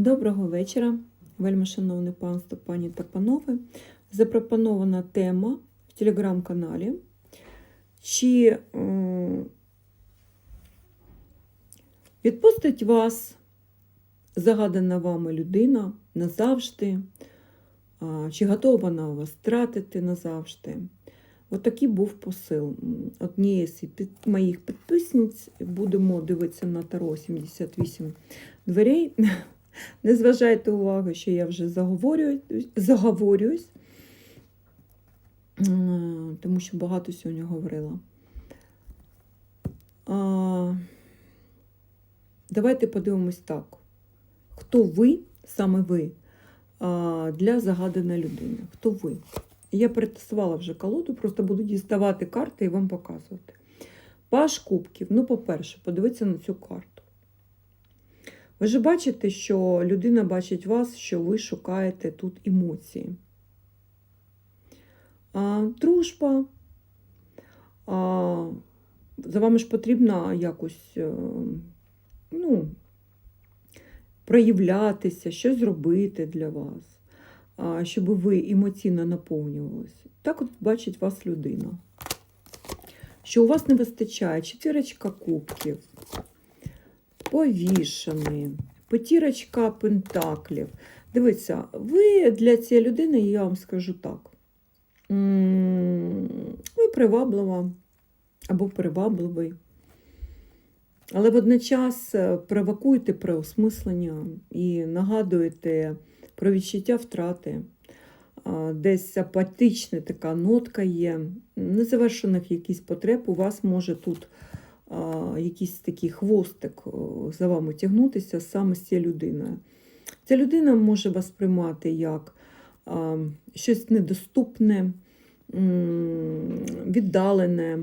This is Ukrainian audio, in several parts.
Доброго вечора, вельми шановне панство, пані та панове. Запропонована тема в телеграм-каналі. Чи м, відпустить вас загадана вами людина назавжди? Чи готова вона вас втратити назавжди? Отакий був посил. Однієї з моїх підписниць будемо дивитися на Таро 78 дверей. Не зважайте увагу, що я вже заговорююсь, заговорююсь, тому що багато сьогодні говорила. А, давайте подивимось так. Хто ви, саме ви, для загаданої людини? Хто ви? Я перетасувала вже колоду, просто буду діставати карти і вам показувати. Паш кубків. Ну, по-перше, подивіться на цю карту. Ви ж бачите, що людина бачить вас, що ви шукаєте тут емоції. А, дружба. А, за вами ж потрібно якось е, ну, проявлятися, щось зробити для вас, а, щоб ви емоційно наповнювалися. Так от бачить вас людина. Що у вас не вистачає четвірочка кубків, повішений, п'ятірочка пентаклів. Дивіться, ви для цієї людини, я вам скажу так, ви приваблива або привабливий. Але водночас провокуєте преосмислення і нагадуєте про відчуття втрати. Десь апатична така нотка є, незавершених якісь потреб. У вас може тут якийсь такий хвостик за вами тягнутися саме з цією людиною. Ця людина може вас приймати як щось недоступне, віддалене.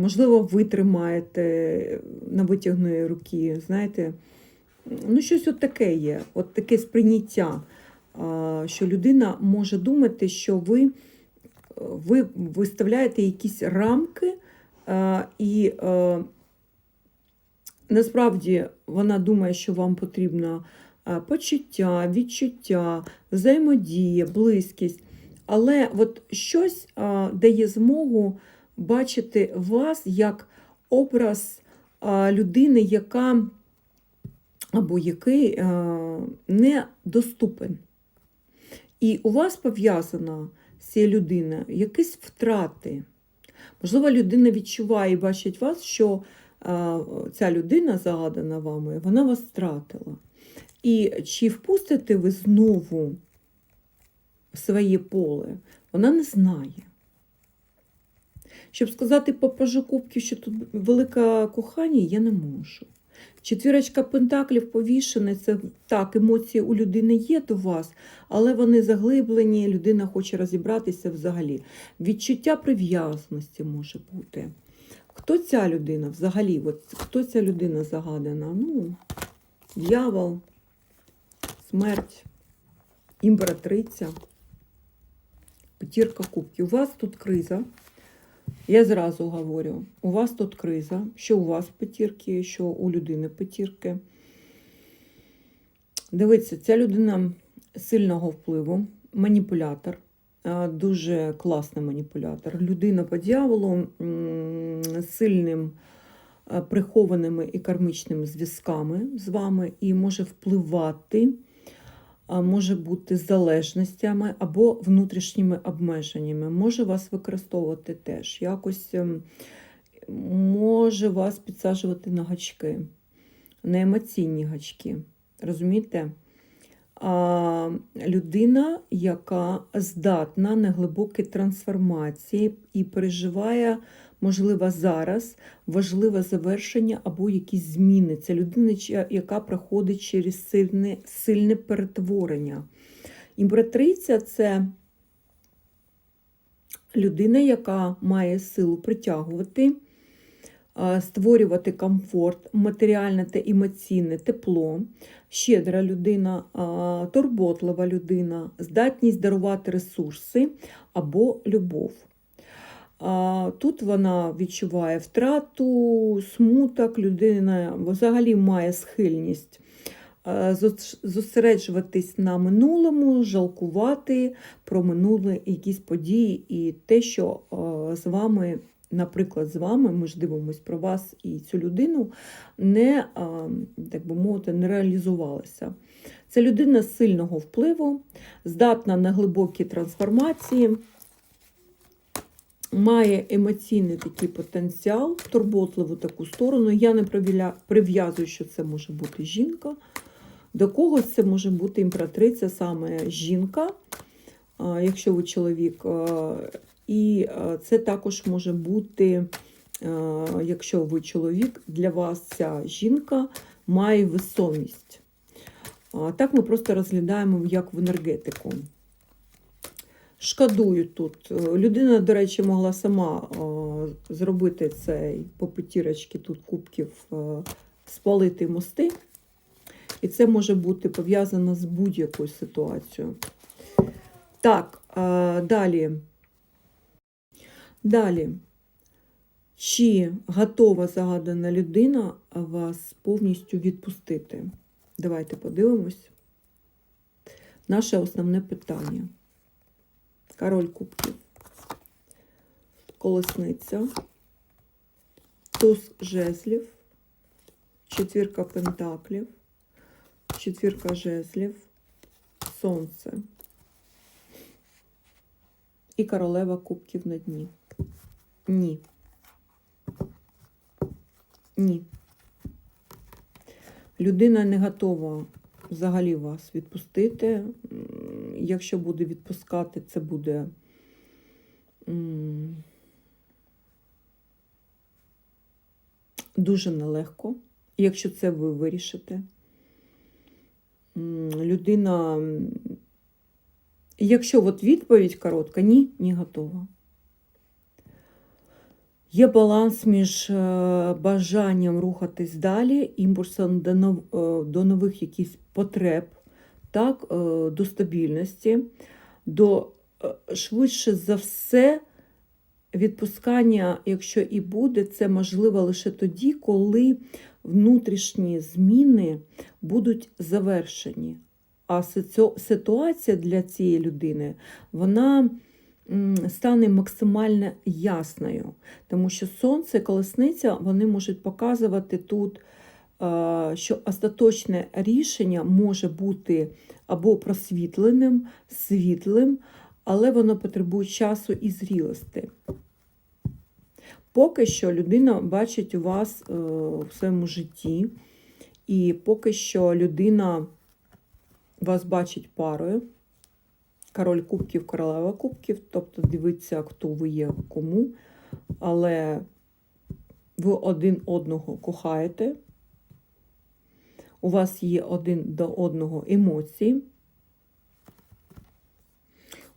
Можливо, ви тримаєте на витягної руки, знаєте, ну щось от таке є, от таке сприйняття, що людина може думати, що ви, ви виставляєте якісь рамки, і насправді вона думає, що вам потрібно почуття, відчуття, взаємодія, близькість. Але от щось дає змогу бачити вас як образ людини, яка або який недоступен. І у вас пов'язано з цією людиною якісь втрати. Можливо, людина відчуває і бачить вас, що а, ця людина, загадана вами, вона вас втратила. І чи впустите ви знову в своє поле, вона не знає. Щоб сказати по пажу кубків, що тут велике кохання, я не можу. Четвірочка пентаклів повішена, це так, емоції у людини є до вас, але вони заглиблені, людина хоче розібратися взагалі. Відчуття прив'язаності може бути. Хто ця людина взагалі? От, хто ця людина загадана? Ну, дьявол, смерть, імператриця, п'ятірка кубків. У вас тут криза. Я зразу говорю, у вас тут криза, що у вас п'ятірки, що у людини п'ятірки. Дивіться, ця людина сильного впливу, маніпулятор, дуже класний маніпулятор. Людина по дьяволу з сильним прихованими і кармічними зв'язками з вами і може впливати може бути залежностями або внутрішніми обмеженнями. Може вас використовувати теж, якось ем, може вас підсаджувати на гачки, на емоційні гачки. Розумієте? Людина, яка здатна на глибокі трансформації і переживає, можливо, зараз важливе завершення або якісь зміни. Це людина, яка проходить через сильне, сильне перетворення. Імператриця це людина, яка має силу притягувати, створювати комфорт, матеріальне та емоційне тепло, щедра людина, турботлива людина, здатність дарувати ресурси або любов. Тут вона відчуває втрату, смуток, людина взагалі має схильність е, зосереджуватись на минулому, жалкувати про минуле якісь події і те, що е, з вами, наприклад, з вами, ми ж дивимось про вас і цю людину, не, так би мовити, не реалізувалося. Це людина сильного впливу, здатна на глибокі трансформації, має емоційний такий потенціал, турботливу таку сторону. Я не прив'язую, що це може бути жінка. До когось це може бути імператриця, саме жінка, якщо ви чоловік. І це також може бути, якщо ви чоловік, для вас ця жінка має весомість. Так ми просто розглядаємо як в енергетику. Шкодую тут. Е, Людина, до речі, могла сама е, зробити цей по п'ятірочки тут кубків, е, спалити мости. І це може бути пов'язано з будь-якою ситуацією. Так, е, далі. Далі. Чи готова загадана людина вас повністю відпустити? Давайте подивимось. Наше основне питання. Король кубків. Колесниця. Туз жезлів. Четвірка пентаклів. Четвірка жезлів. Сонце. І королева кубків на дні. Ні. Ні. Людина не готова взагалі вас відпустити. Якщо буде відпускати, це буде дуже нелегко, якщо це ви вирішите. Людина, якщо от відповідь коротка, ні, не готова. Є баланс між е, бажанням рухатись далі, імпульсом до, е, нових якихось потреб, так, е, до стабільності, до швидше за все, відпускання, якщо і буде, це можливо лише тоді, коли внутрішні зміни будуть завершені. А ситуація для цієї людини, вона стане максимально ясною, тому що сонце, колесниця, вони можуть показувати тут, е, що остаточне рішення може бути або просвітленим, світлим, але воно потребує часу і зрілості. Поки що людина бачить у вас е, в своєму житті, і поки що людина вас бачить парою. Король кубків, королева кубків, тобто дивиться, хто ви є кому, але ви один одного кохаєте, у вас є один до одного емоції.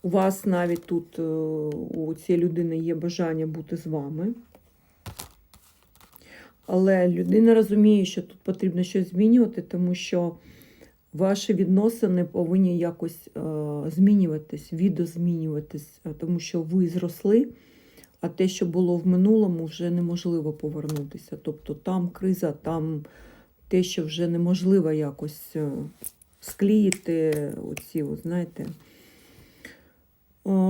У вас навіть тут е, у цієї людини є бажання бути з вами. Але людина розуміє, що тут потрібно щось змінювати, тому що ваші відносини повинні якось е, змінюватись, відозмінюватись, е, тому що ви зросли, а те, що було в минулому, вже неможливо повернутися. Тобто там криза, там те, що вже неможливо якось е, склеїти оці, знаєте.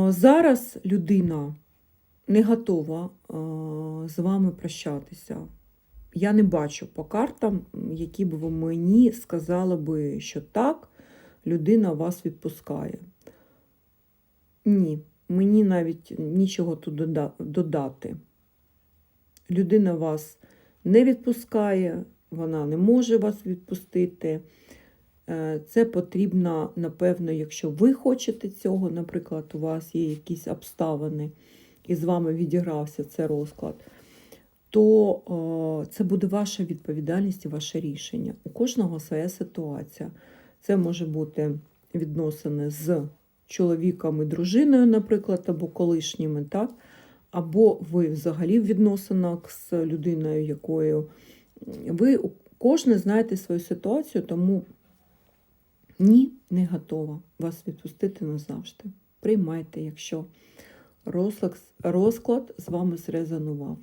Зараз людина не готова з вами прощатися. Я не бачу по картам, які б ви мені сказали би, що так, людина вас відпускає. Ні, мені навіть нічого тут додати. Людина вас не відпускає, вона не може вас відпустити. Е, Це потрібно, напевно, якщо ви хочете цього, наприклад, у вас є якісь обставини, і з вами відігрався цей розклад, то е, це буде ваша відповідальність і ваше рішення. У кожного своя ситуація. Це може бути відносини з чоловіком і дружиною, наприклад, або колишніми, так? або ви взагалі в відносинах з людиною, якою ви кожен знаєте свою ситуацію, тому ні, не готова вас відпустити назавжди. Приймайте, якщо розклад з вами зрезонував.